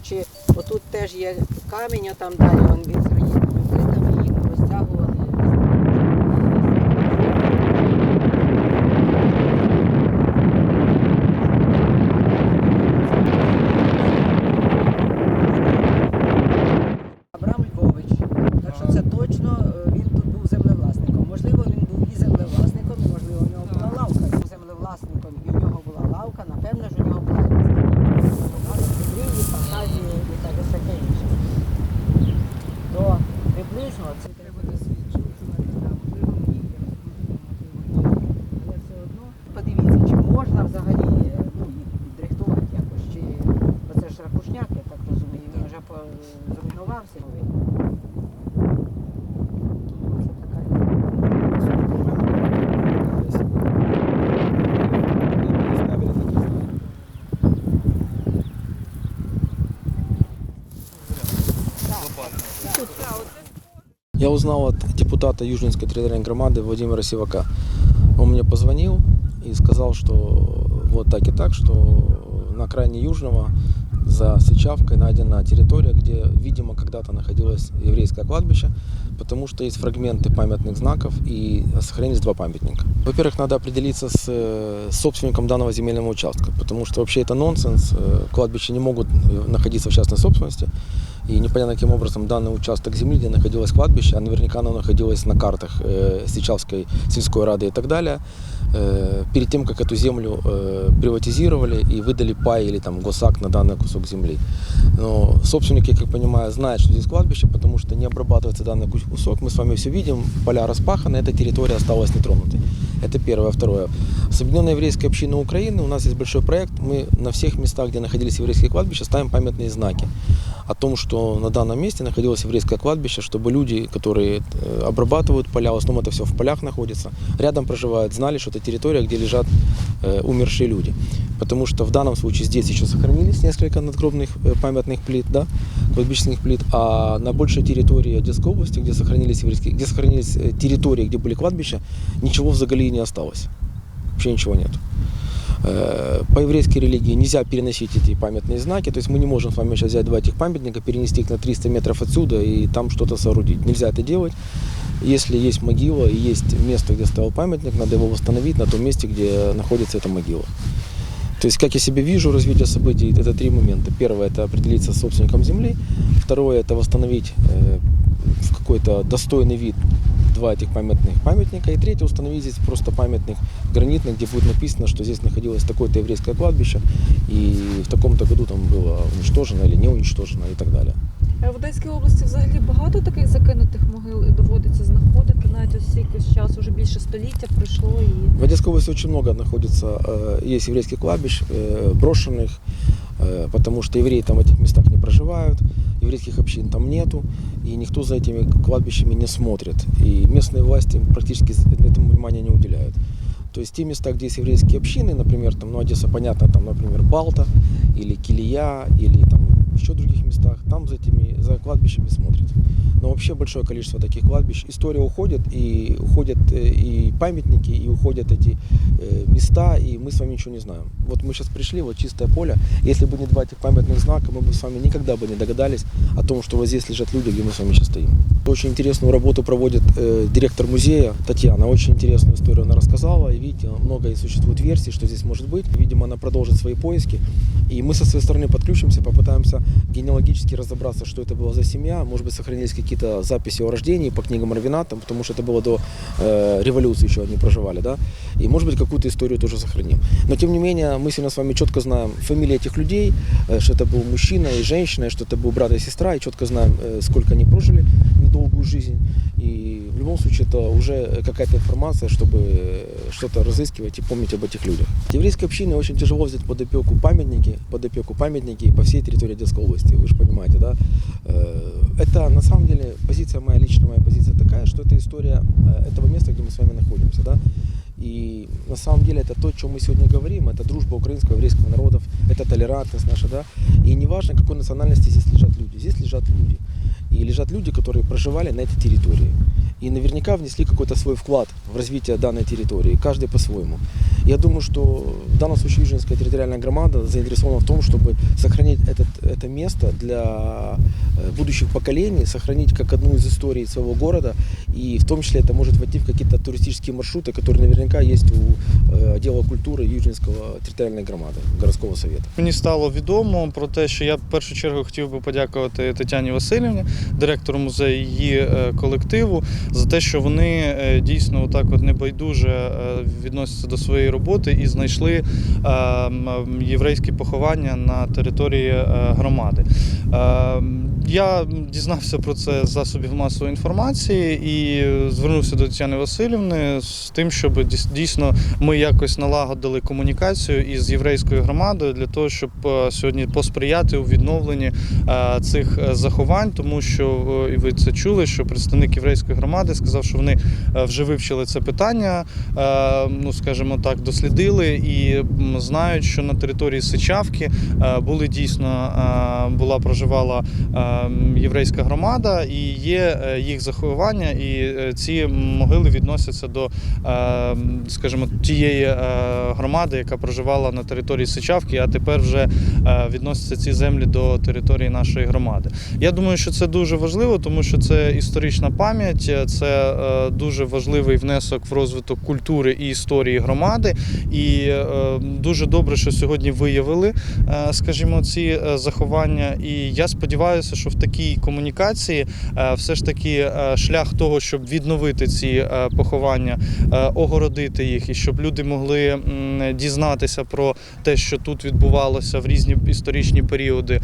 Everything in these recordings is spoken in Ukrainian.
кажучи, отут теж є камінь, а там далі він узнал от депутата Южинской территориальной громады Владимира Сивака. Он мне позвонил и сказал, что вот так и так, что на окраине Южного за Сычавкой найдена территория, где, видимо, когда-то находилось еврейское кладбище, потому что есть фрагменты памятных знаков и сохранились два памятника. Во-первых, надо определиться с э, собственником данного земельного участка, потому что вообще это нонсенс. Э, Кладбища не могут находиться в частной собственности. И непонятно каким образом данный участок земли, где находилось кладбище, а наверняка оно находилось на картах э, Сичавской сельской рады и так далее, э, перед тем, как эту землю э, приватизировали и выдали пай или там госакт на данный кусок земли. Но собственник, я как понимаю, знает, что здесь кладбище, потому что не обрабатывается данный кус- кусок. Мы с вами все видим, поля распаханы, эта территория осталась нетронутой. Это первое. Второе. С еврейской общины Украины у нас есть большой проект. Мы на всех местах, где находились еврейские кладбища, ставим памятные знаки о том, что на данном месте находилось еврейское кладбище, чтобы люди, которые э, обрабатывают поля, в основном это все в полях находится, рядом проживают, знали, что это территория, где лежат э, умершие люди. Потому что в данном случае здесь еще сохранились несколько надгробных э, памятных плит, да, кладбищенских плит, а на большей территории Одесской области, где сохранились, еврейские, где сохранились территории, где были кладбища, ничего в Загалии не осталось. Вообще ничего нет. Э, По еврейской религии нельзя переносить эти памятные знаки, то есть мы не можем с вами сейчас взять два этих памятника, перенести их на 300 метров отсюда и там что-то соорудить. Нельзя это делать. Если есть могила и есть место, где стоял памятник, надо его восстановить на том месте, где находится эта могила. То есть, как я себе вижу развитие событий, это три момента. Первое – это определиться с собственником земли. Второе – это восстановить э, в какой-то достойный вид два этих памятных памятника. И третье – установить здесь просто памятник гранитный, где будет написано, что здесь находилось такое-то еврейское кладбище, и в таком-то году там было уничтожено или не уничтожено и так далее. А В Одеській області взагалі багато таких закинутих могил і доводиться знаходити. Навіть ось стільки часу, вже більше століття пройшло і В Одесской области очень много находится, э, есть еврейских кладбищ, э, брошенных, э, потому что евреи там в этих местах не проживают, Еврейских общин там нету, и никто за этими кладбищами не смотрит. И местные власти практически этому внимания не уделяют. То есть те места, где есть еврейские общины, например, там, ну, Одесса, понятно, там, например, Балта или Килия, или там еще в других местах, там за этими, за кладбищами смотрят. Но вообще большое количество таких кладбищ. История уходит, и уходят э, и памятники, и уходят эти э, места, и мы с вами ничего не знаем. Вот мы сейчас пришли, вот чистое поле. Если бы не два этих памятных знака, мы бы с вами никогда бы не догадались о том, что вот здесь лежат люди, где мы с вами сейчас стоим. Очень интересную работу проводит э, директор музея Татьяна. Очень интересную историю она рассказала. И видите, много и существует версий, что здесь может быть. Видимо, она продолжит свои поиски. И мы со своей стороны подключимся, попытаемся генеалогически разобраться, что это была за семья. Может быть, сохранились какие-то записи о рождении по книгам Равината, потому что это было до э, революции еще они проживали, да. И, может быть, какую-то историю тоже сохраним. Но, тем не менее, мы сегодня с вами четко знаем фамилии этих людей, э, что это был мужчина и женщина, и что это был брат и сестра, и четко знаем, э, сколько они прожили недолгую жизнь. И любом случае это уже какая-то информация, чтобы э, что-то разыскивать и помнить об этих людях. Еврейской общине очень тяжело взять под опеку памятники, под опеку памятники по всей территории Одесской области, вы же понимаете, да? Э, Это на самом деле позиция моя личная, моя позиция такая, что это история э, этого места, где мы с вами находимся, да? И на самом деле это то, о чем мы сегодня говорим, это дружба украинского и еврейского народов, это толерантность наша, да. И неважно, какой национальности здесь лежат люди, здесь лежат люди. И лежат люди, которые проживали на этой территории. И наверняка внесли какой-то свой вклад в развитие данной территории, каждый по-своему. Я думаю, что в данном случае Южинская территориальная громада заинтересована в том, чтобы сохранить этот, это место для э, будущих поколений, сохранить как одну из историй своего города, и в том числе это может войти в какие-то туристические маршруты, которые наверняка есть у э, отдела культуры Южинского территориальной громады, городского совета. Мені стало відомо про те, що я в першу чергу хотів би подякувати Тетяні Васильівні, директору музею її е, колективу, за те, що вони е, дійсно отак от небайдуже е, відносяться до своєї роботи і знайшли е, єврейські поховання на території е, громади. Я дізнався про це з засобів масової інформації і звернувся до Тетяни Васильівни з тим, щоб дійс- дійсно ми якось налагодили комунікацію із єврейською громадою для того, щоб е, сьогодні посприяти у відновленні е, цих е, заховань, тому що і ви це чули, що представник єврейської громади сказав, що вони вже вивчили це питання, ну скажімо так, дослідили і знають, що на території Сичавки були дійсно була проживала єврейська громада, і є е, їх заховання, і е, ці могили відносяться до, е, скажімо, тієї е, громади, яка проживала на території Сичавки, а тепер вже відносяться ці землі до території нашої громади. Я думаю, що це дуже важливо, тому що це історична пам'ять, це дуже важливий внесок в розвиток культури і історії громади. І дуже добре, що сьогодні виявили, скажімо, ці заховання. І я сподіваюся, що в такій комунікації е, все ж таки е, шлях того, щоб відновити ці е, поховання, огородити їх, і щоб люди могли дізнатися про те, що тут відбувалося в різні історичні періоди.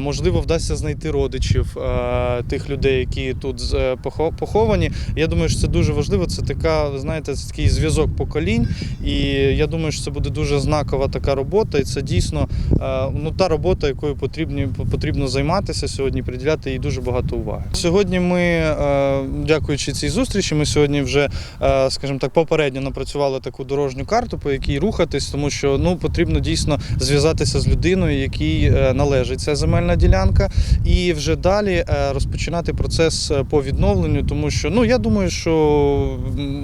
Можливо, вдасться знайти родичів тих людей, які тут поховані. Я думаю, що це дуже важливо. Це така, знаєте, такий зв'язок поколінь. І я думаю, що це буде дуже знакова така робота. І це дійсно ну, та робота, якою потрібні, потрібно займатися сьогодні, приділяти їй дуже багато уваги. Сьогодні ми, е, дякуючи цій зустрічі, ми сьогодні вже, е, скажімо так, попередньо напрацювали таку дорожню карту, по якій рухатись, тому що ну, потрібно дійсно зв'язатися з людиною, якій е, належить ця земельна ділянка, і вже далі розпочинати процес по відновленню, тому що ну, я думаю, що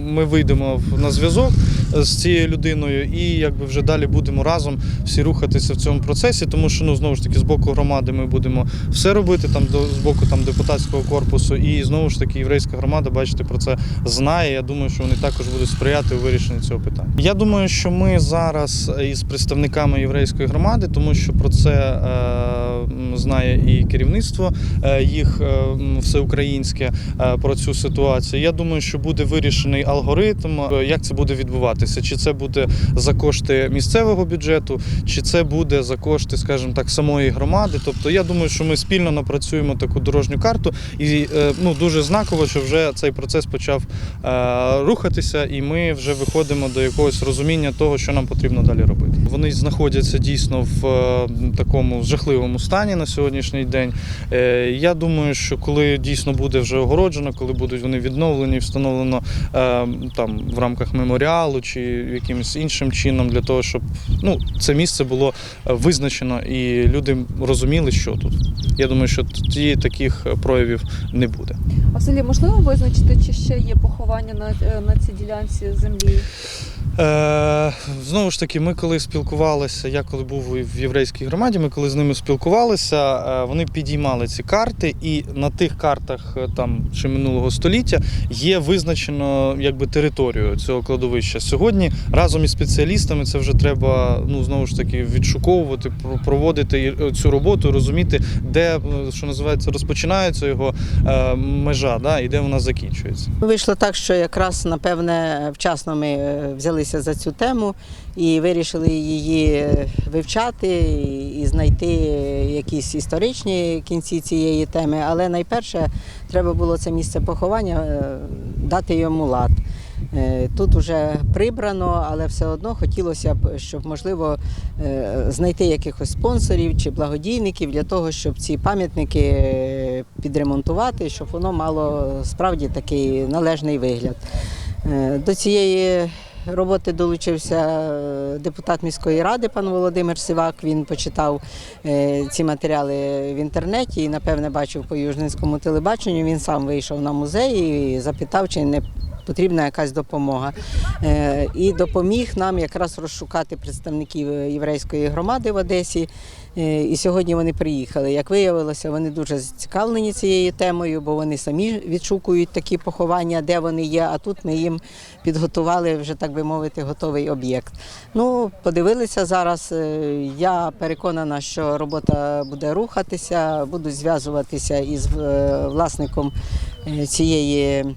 ми вийдемо на зв'язок з цією людиною, і якби вже далі будемо разом всі рухатися в цьому процесі, тому що ну знову ж таки з боку громади ми будемо все робити там до з боку там депутатського корпусу, і знову ж таки єврейська громада, бачите, про це знає. Я думаю, що вони також будуть сприяти у вирішенні цього питання. Я думаю, що ми зараз із представниками єврейської громади, тому що про це е, знає і керівництво е, їх е, всеукраїнське е, про цю ситуацію. Я думаю, що буде вирішений алгоритм, як це буде відбуватися. Чи це буде за кошти місцевого бюджету, чи це буде за кошти, скажімо так, самої громади. Тобто, я думаю, що ми спільно напрацюємо таку дорожню карту, і ну дуже знаково, що вже цей процес почав рухатися, і ми вже виходимо до якогось розуміння того, що нам потрібно далі робити. Вони знаходяться дійсно в такому жахливому стані на сьогоднішній день. Е, Я думаю, що коли дійсно буде вже огороджено, коли будуть вони відновлені, встановлено е, там в рамках меморіалу чи якимось іншим чином для того, щоб ну, це місце було е, визначено і люди розуміли, що тут. Я думаю, що тоді таких проявів не буде. А взагалі можливо визначити, чи ще є поховання на, е, на цій ділянці землі? Е, знову ж таки, ми коли спілкувалися, я коли був в єврейській громаді, ми коли з ними спілкувалися, е, вони підіймали ці карти, і на тих картах е, там ще минулого століття є визначено якби територію цього кладовища. Сьогодні разом із спеціалістами це вже треба ну знову ж таки відшуковувати, проводити цю роботу, розуміти, де що називається розпочинається його е, межа, да, і де вона закінчується. Вийшло так, що якраз напевне вчасно ми е, взялися за цю тему і вирішили її е, вивчати і- знайти якісь історичні кінці цієї теми. Але найперше треба було це місце поховання е, дати йому лад. Тут вже прибрано, але все одно хотілося б, щоб можливо знайти якихось спонсорів чи благодійників для того, щоб ці пам'ятники підремонтувати, щоб воно мало справді такий належний вигляд. Е, До цієї роботи долучився е, депутат міської ради пан Володимир Сивак. Він почитав е, ці матеріали в інтернеті і, напевне, бачив по Южнинському телебаченню. Він сам вийшов на музей і запитав, чи не потрібна якась допомога. Е, І допоміг нам якраз розшукати представників єврейської громади в Одесі. Е, І сьогодні вони приїхали. Як виявилося, вони дуже зацікавлені цією темою, бо вони самі відшукують такі поховання, де вони є. А тут ми їм підготували вже так би мовити готовий об'єкт. Ну, подивилися зараз. Е, Я переконана, що робота буде рухатися, буду зв'язуватися із е, власником е, цієї.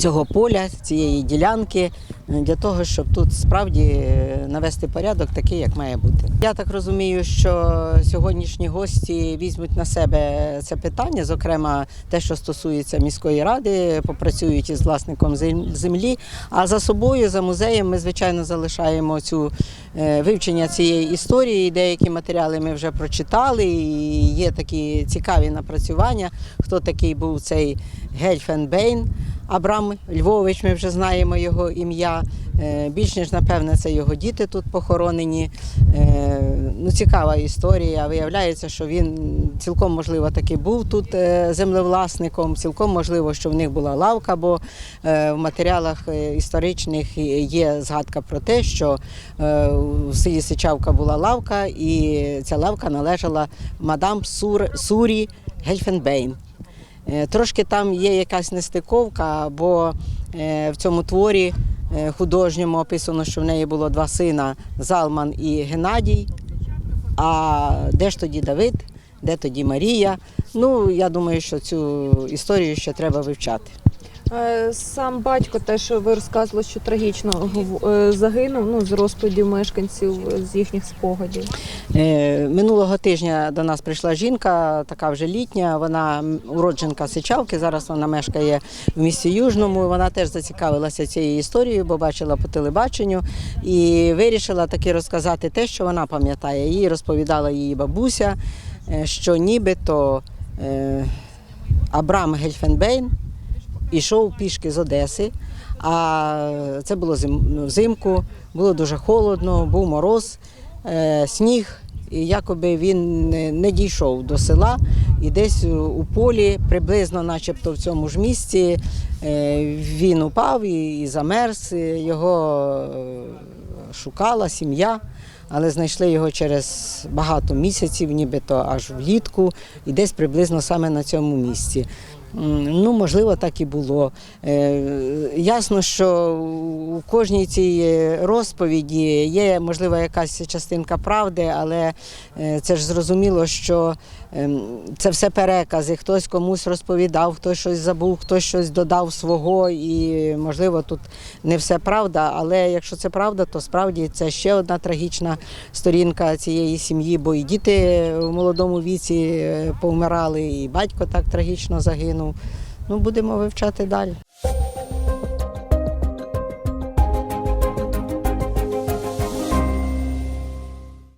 Цього поля, цієї ділянки, е, для того, щоб тут справді е, навести порядок такий, як має бути. Я так розумію, що сьогоднішні гості візьмуть на себе це питання, зокрема те, що стосується міської ради, попрацюють із власником землі. А за собою, за музеєм, ми звичайно залишаємо цю е, вивчення цієї історії. Деякі матеріали ми вже прочитали. І є такі цікаві напрацювання. Хто такий був цей Гельфенбейн Абрам Львович, ми вже знаємо його ім'я. Е, Більш ніж напевне, це його діти тут похоронені. Е, Ну, цікава історія. Виявляється, що він цілком можливо таки був тут е, землевласником. Цілком можливо, що в них була лавка, бо в матеріалах історичних є згадка про те, що в селі Сичавка була лавка, і ця лавка належала мадам Сур, Сурі Гельфенбейн. Е, Трошки там є якась нестиковка, бо е, в цьому творі е, художньому описано, що в неї було два сина Залман і Геннадій. А де ж тоді Давид, де тоді Марія? Ну, я думаю, що цю історію ще треба вивчати. Е, Сам батько теж ви розказували, що трагічно е, загинув ну, з розповідів мешканців е, з їхніх спогадів. Минулого тижня до нас прийшла жінка, така вже літня. Вона уродженка Сичавки. Зараз вона мешкає в місті Южному. Вона теж зацікавилася цією історією, бо бачила по телебаченню і вирішила таки розказати те, що вона пам'ятає. Їй розповідала її бабуся, що нібито Абрам Гельфенбейн ішов пішки з Одеси. А це було зим- взимку, було дуже холодно, був мороз, е, сніг. І якоби він не- дійшов до села і десь у- полі, приблизно, начебто в цьому ж місці, е, він упав і, замерз. Його е, шукала сім'я, але знайшли його через багато місяців, нібито аж влітку, і десь приблизно саме на цьому місці. Ну, можливо, так і було. Е, ясно, що у кожній цій розповіді є, можливо, якась частинка правди, але е, це ж зрозуміло, що це все перекази. Хтось комусь розповідав, хтось щось забув, хтось щось додав свого, і можливо тут не все правда. Але якщо це правда, то справді це ще одна трагічна сторінка цієї сім'ї, бо і діти в молодому віці е, повмирали, і батько так трагічно загинув. Ну, будемо вивчати далі.